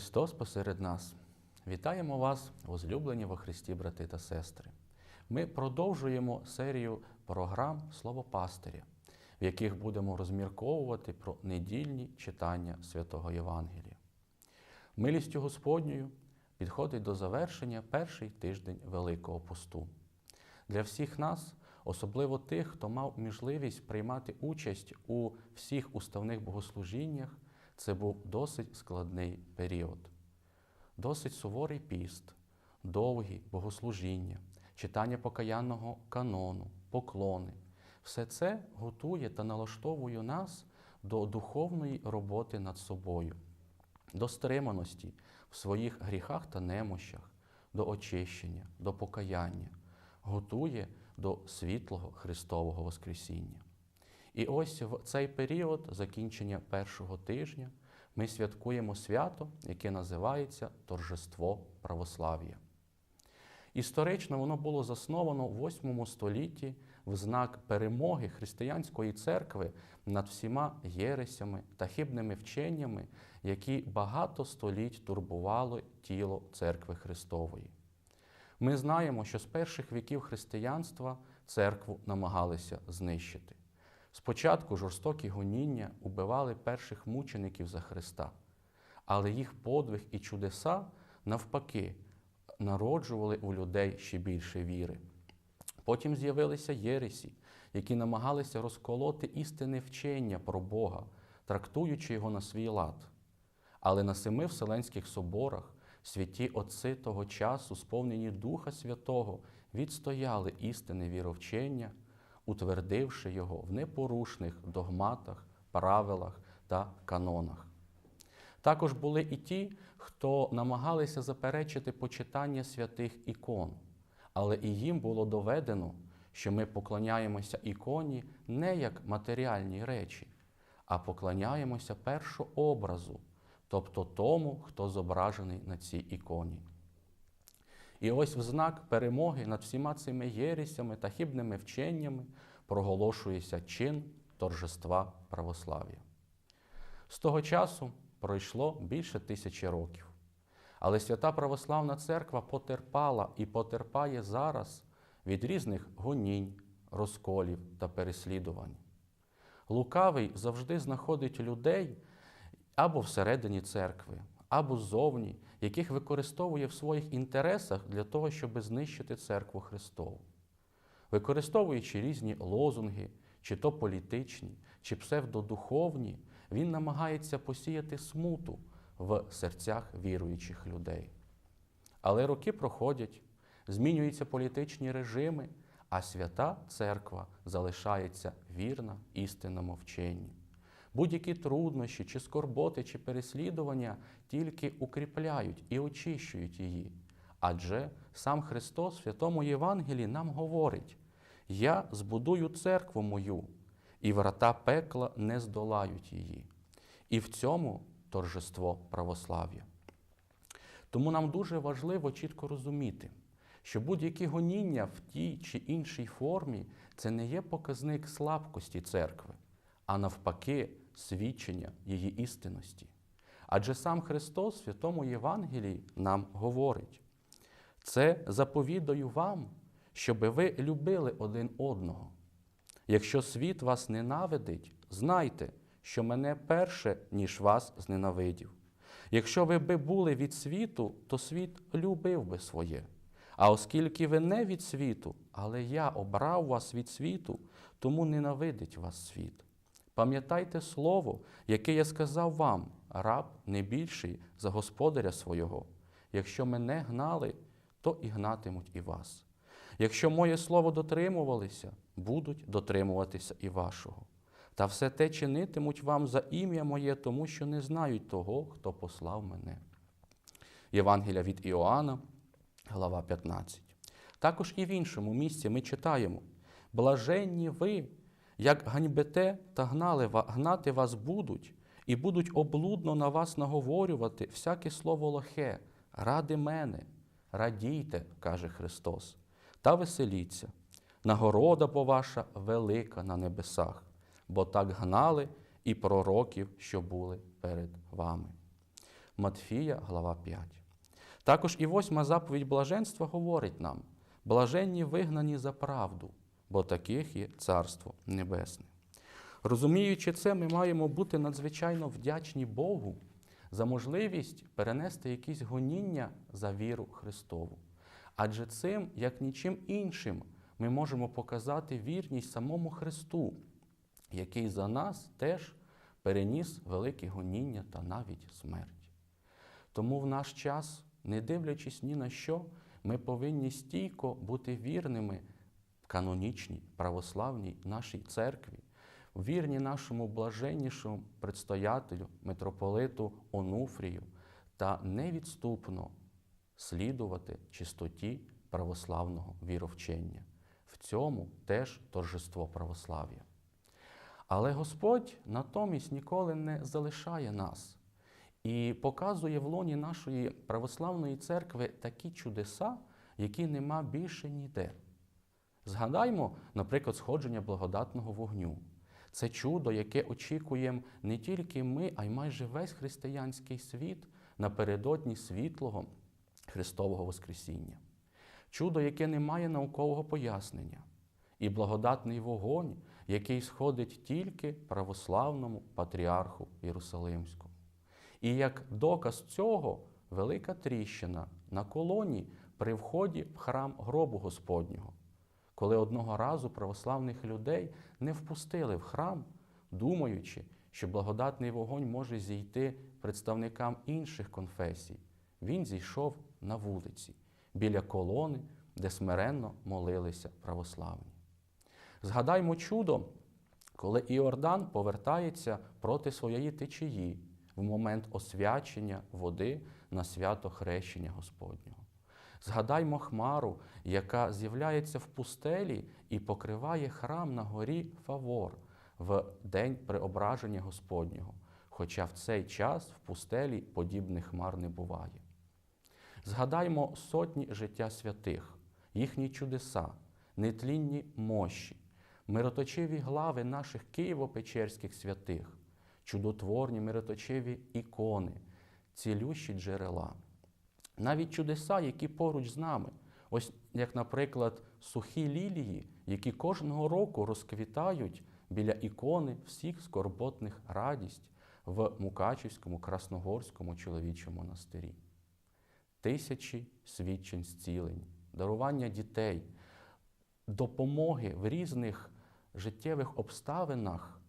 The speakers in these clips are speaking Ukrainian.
Христос посеред нас. Вітаємо вас, возлюблені во Христі, брати та сестри. Ми продовжуємо серію програм Слово Пастиря, в яких будемо розмірковувати про недільні читання святого Євангелія. Милістю Господньою підходить до завершення перший тиждень Великого посту. Для всіх нас, особливо тих, хто мав можливість приймати участь у всіх уставних богослужіннях, це був досить складний період. Досить суворий піст, довгі богослужіння, читання покаянного канону, поклони. Все це готує та налаштовує нас до духовної роботи над собою, до стриманості в своїх гріхах та немощах, до очищення, до покаяння, готує до світлого Христового Воскресіння. І ось в цей період закінчення першого тижня ми святкуємо свято, яке називається Торжество православ'я. Історично воно було засновано в 8 столітті в знак перемоги християнської церкви над всіма єресями та хибними вченнями, які багато століть турбували тіло церкви Христової. Ми знаємо, що з перших віків християнства церкву намагалися знищити. Спочатку жорстокі гоніння убивали перших мучеників за Христа, але їх подвиг і чудеса навпаки народжували у людей ще більше віри. Потім з'явилися єресі, які намагалися розколоти істинне вчення про Бога, трактуючи його на свій лад. Але на семи Вселенських соборах святі отці того часу, сповнені Духа Святого, відстояли істинне віровчення, утвердивши його в непорушних догматах, правилах та канонах. Також були і ті, хто намагалися заперечити почитання святих ікон, але і їм було доведено, що ми поклоняємося іконі не як матеріальні речі, а поклоняємося першообразу, тобто тому, хто зображений на цій іконі. І ось в знак перемоги над всіма цими єрісями та хибними вченнями проголошується чин торжества православ'я. З того часу пройшло більше тисячі років. Але свята Православна Церква потерпала і потерпає зараз від різних гонінь, розколів та переслідувань. Лукавий завжди знаходить людей або всередині церкви, або ззовні, яких використовує в своїх інтересах для того, щоб знищити церкву Христову. Використовуючи різні лозунги, чи то політичні, чи псевдодуховні, він намагається посіяти смуту в серцях віруючих людей. Але роки проходять, змінюються політичні режими, а свята церква залишається вірна істинному вченню. Будь-які труднощі, чи скорботи, чи переслідування тільки укріпляють і очищують її. Адже сам Христос в Святому Євангелії нам говорить: Я збудую церкву мою, і врата пекла не здолають її. І в цьому торжество православ'я. Тому нам дуже важливо чітко розуміти, що будь-які гоніння в тій чи іншій формі це не є показник слабкості церкви, а навпаки, свідчення її істинності. Адже сам Христос в Святому Євангелії нам говорить: це заповідаю вам, щоби ви любили один одного. Якщо світ вас ненавидить, знайте, що мене перше, ніж вас зненавидів. Якщо ви би були від світу, то світ любив би своє. А оскільки ви не від світу, але я обрав вас від світу, тому ненавидить вас світ. Пам'ятайте слово, яке я сказав вам, раб не більший за господаря свого. Якщо мене гнали, то і гнатимуть і вас. Якщо моє слово дотримувалися, будуть дотримуватися і вашого. Та все те чинитимуть вам за ім'я моє, тому що не знають того, хто послав мене. Євангелія від Іоанна, глава 15. Також і в іншому місці ми читаємо: блаженні ви, як ганьбите та гнали, гнати вас будуть, і будуть облудно на вас наговорювати всяке слово лохе, ради мене, радійте, каже Христос, та веселіться. Нагорода бо ваша велика на небесах, бо так гнали і пророків, що були перед вами. Матфія, глава 5. Також і восьма заповідь блаженства говорить нам: блаженні вигнані за правду, бо таких є Царство Небесне. Розуміючи це, ми маємо бути надзвичайно вдячні Богу за можливість перенести якісь гоніння за віру Христову. Адже цим, як нічим іншим, ми можемо показати вірність самому Христу, який за нас теж переніс великі гоніння та навіть смерть. Тому в наш час, не дивлячись ні на що, ми повинні стійко бути вірними канонічній православній нашій церкві, вірні нашому блаженнішому предстоятелю, митрополиту Онуфрію та невідступно слідувати чистоті православного віровчення. В цьому теж торжество православ'я. Але Господь натомість ніколи не залишає нас і показує в лоні нашої православної церкви такі чудеса, які нема більше ніде. Згадаймо, наприклад, сходження благодатного вогню. Це чудо, яке очікуємо не тільки ми, а й майже весь християнський світ напередодні світлого Христового Воскресіння. Чудо, яке не має наукового пояснення, і благодатний вогонь, який сходить тільки православному патріарху Єрусалимському. І як доказ цього велика тріщина на колоні при вході в храм гробу Господнього, коли одного разу православних людей не впустили в храм, думаючи, що благодатний вогонь може зійти представникам інших конфесій, він зійшов на вулиці біля колони, де смиренно молилися православні. Згадаймо чудо, коли Іордан повертається проти своєї течії в момент освячення води на свято хрещення Господнього. Згадаймо хмару, яка з'являється в пустелі і покриває храм на горі Фавор в день преображення Господнього, хоча в цей час в пустелі подібних хмар не буває. Згадаймо сотні життя святих, їхні чудеса, нетлінні мощі, мироточиві глави наших Києво-Печерських святих, чудотворні мироточиві ікони, цілющі джерела. Навіть чудеса, які поруч з нами, ось як, наприклад, сухі лілії, які кожного року розквітають біля ікони всіх скорботних радість в Мукачівському, Красногорському чоловічому монастирі. Тисячі свідчень зцілень, дарування дітей, допомоги в різних життєвих обставинах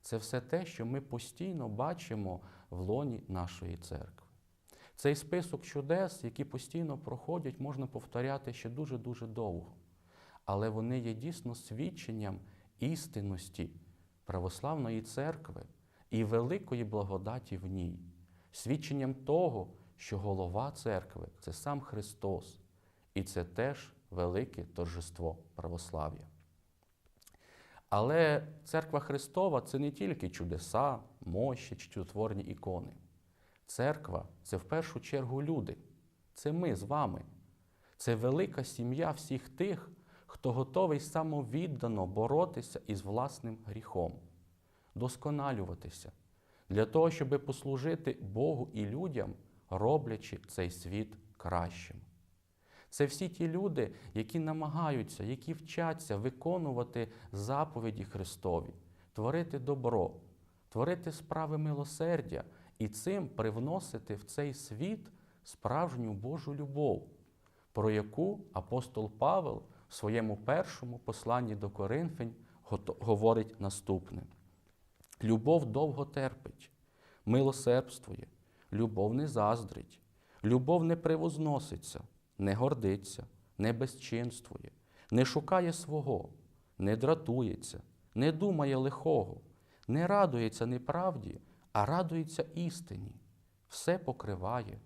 це все те, що ми постійно бачимо в лоні нашої церкви. Цей список чудес, які постійно проходять, можна повторяти ще дуже-дуже довго. Але вони є дійсно свідченням істинності православної церкви і великої благодаті в ній, свідченням того, що голова церкви це сам Христос, і це теж велике торжество православ'я. Але церква Христова це не тільки чудеса, мощі чудотворні ікони. Церква це в першу чергу люди. Це ми з вами. Це велика сім'я всіх тих, хто готовий самовіддано боротися із власним гріхом, досконалюватися для того, щоб послужити Богу і людям, роблячи цей світ кращим. Це всі ті люди, які намагаються, які вчаться виконувати заповіді Христові, творити добро, творити справи милосердя і цим привносити в цей світ справжню Божу любов, про яку апостол Павел в своєму першому посланні до Коринфень говорить наступне: любов довго терпить, милосердствує, любов не заздрить, любов не привозноситься, не гордиться, не безчинствує, не шукає свого, не дратується, не думає лихого, не радується неправді а радується істині, все покриває,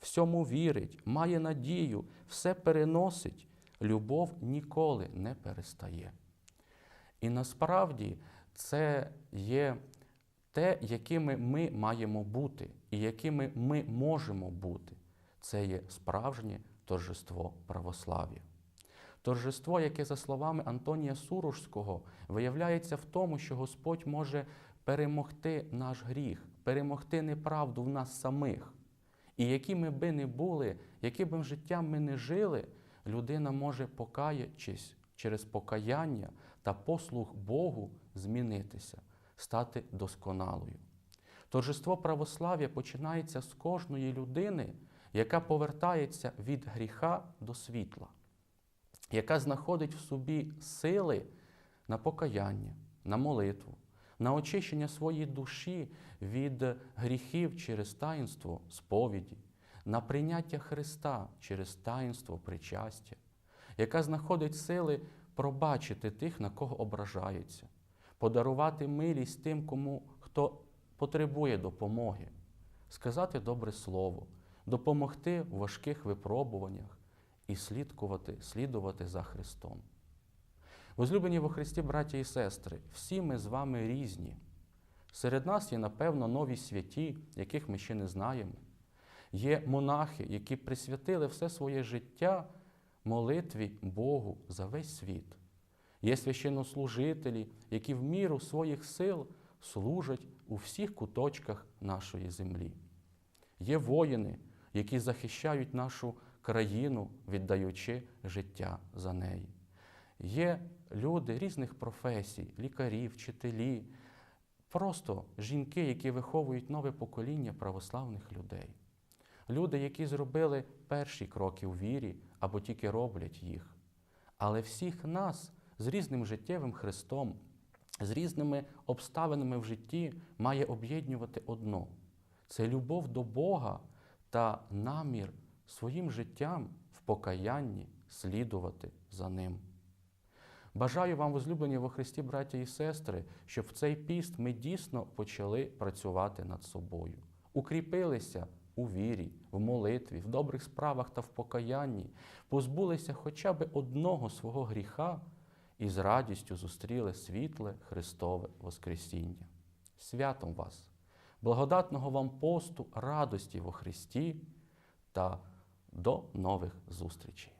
всьому вірить, має надію, все переносить, любов ніколи не перестає. І насправді це є те, якими ми маємо бути, і якими ми можемо бути. Це є справжнє торжество православ'я. Торжество, яке, за словами Антонія Сурожського, виявляється в тому, що Господь може перемогти наш гріх, перемогти неправду в нас самих. І якими би не були, яким життям ми не жили, людина може, покаячись через покаяння та послуг Богу, змінитися, стати досконалою. Торжество православ'я починається з кожної людини, яка повертається від гріха до світла, яка знаходить в собі сили на покаяння, на молитву, на очищення своєї душі від гріхів через таїнство сповіді, на прийняття Христа через таїнство причастя, яка знаходить сили пробачити тих, на кого ображаються, подарувати милість тим, кому хто потребує допомоги, сказати добре слово, допомогти в важких випробуваннях і слідкувати, слідувати за Христом. Возлюблені во Христі, браті і сестри, всі ми з вами різні. Серед нас є, напевно, нові святі, яких ми ще не знаємо. Є монахи, які присвятили все своє життя молитві Богу за весь світ. Є священнослужителі, які в міру своїх сил служать у всіх куточках нашої землі. Є воїни, які захищають нашу країну, віддаючи життя за неї. Є люди різних професій, лікарі, вчителі, просто жінки, які виховують нове покоління православних людей. Люди, які зробили перші кроки у вірі або тільки роблять їх. Але всіх нас з різним життєвим Христом, з різними обставинами в житті має об'єднувати одно це любов до Бога та намір своїм життям в покаянні слідувати за Ним. Бажаю вам, возлюблені во Христі, браття і сестри, щоб в цей піст ми дійсно почали працювати над собою, укріпилися у вірі, в молитві, в добрих справах та в покаянні, позбулися хоча б одного свого гріха і з радістю зустріли світле Христове Воскресіння. Святом вас, благодатного вам посту, радості во Христі та до нових зустрічей!